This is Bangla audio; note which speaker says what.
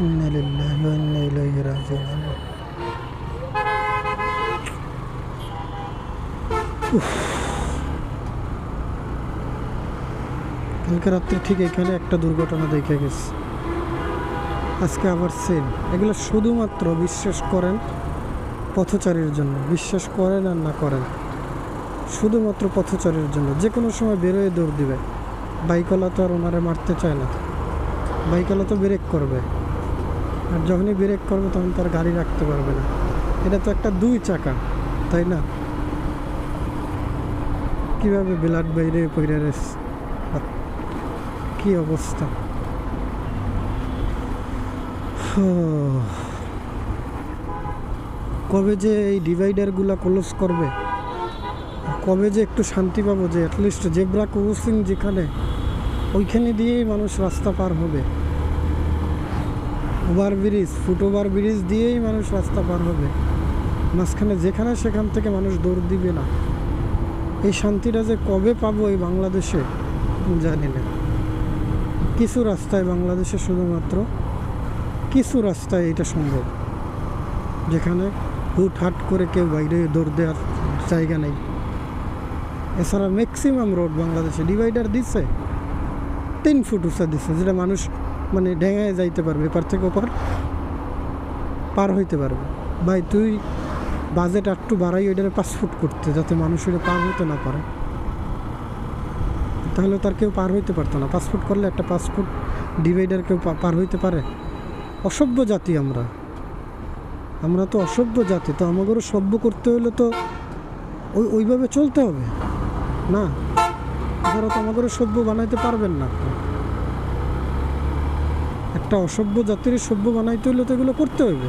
Speaker 1: إنا لله وإنا إليه راجعون উফ। কালকে রাত্রে ঠিক এখানে একটা দুর্ঘটনা দেখে গেছে আজকে আবার সেম এগুলো শুধুমাত্র বিশ্বাস করেন পথচারীর জন্য বিশ্বাস করেন আর না করেন শুধুমাত্র পথচারীর জন্য যে কোনো সময় বেরোয় দৌড় দিবে বাইকওয়ালা তো আর ওনারে মারতে চায় না বাইকওয়ালা তো ব্রেক করবে আর যখনই ব্রেক করবে তখন তার গাড়ি রাখতে পারবে না। এটা তো একটা দুই চাকা, তাই না? কীভাবে ব্লাড বাইরে পইরে কি অবস্থা? কবে যে এই ডিভাইডারগুলো ক্লোজ করবে, কবে যে একটু শান্তি পাবো যে অ্যাটলিস্ট জেব্রা ক্রসিং যেখানে, ওইখানে দিয়েই মানুষ রাস্তা পার হবে। Over bridge foot over bridge দিয়েই মানুষ রাস্তা পার হবে। মাঝখানে যেখানে সেখান থেকে মানুষ দৌড় দিবে না। এই শান্তিটা যে কবে পাবো এই বাংলাদেশে জানি না। কিছু রাস্তায় বাংলাদেশে শুধুমাত্র কিছু রাস্তায় এটা সম্ভব। যেখানে হুট হাট করে কেউ বাইরে দৌড় দেওয়ার জায়গা নেই। এছাড়া ম্যাক্সিমাম রোড বাংলাদেশে ডিভাইডার দিচ্ছে তিন ফুট উঁচা দিচ্ছে যেটা মানুষ মানে ডেঙায় যাইতে পারবে, এপার থেকে ওপার পার হইতে পারবে। ভাই, তুই বাজেট একটু বাড়াই, ওইটারে পাঁচ ফুট করতে, যাতে মানুষ ওইটা পার হইতে না পারে। তাহলে তার কেউ পার হইতে পারতো না। পাঁচ ফুট করলে একটা পাঁচ ফুট ডিভাইডার কেউ পার হইতে পারে? অসভ্য জাতি আমরা। আমরা তো অসভ্য জাতি, তো আমাদেরও সভ্য করতে হলে তো ওই ওইভাবে চলতে হবে। না? আপনারা তো আমাদেরও সভ্য বানাইতে পারবেন না। একটা অসভ্য জাতির সভ্য বানাইতে হলে তো এগুলো করতে হবে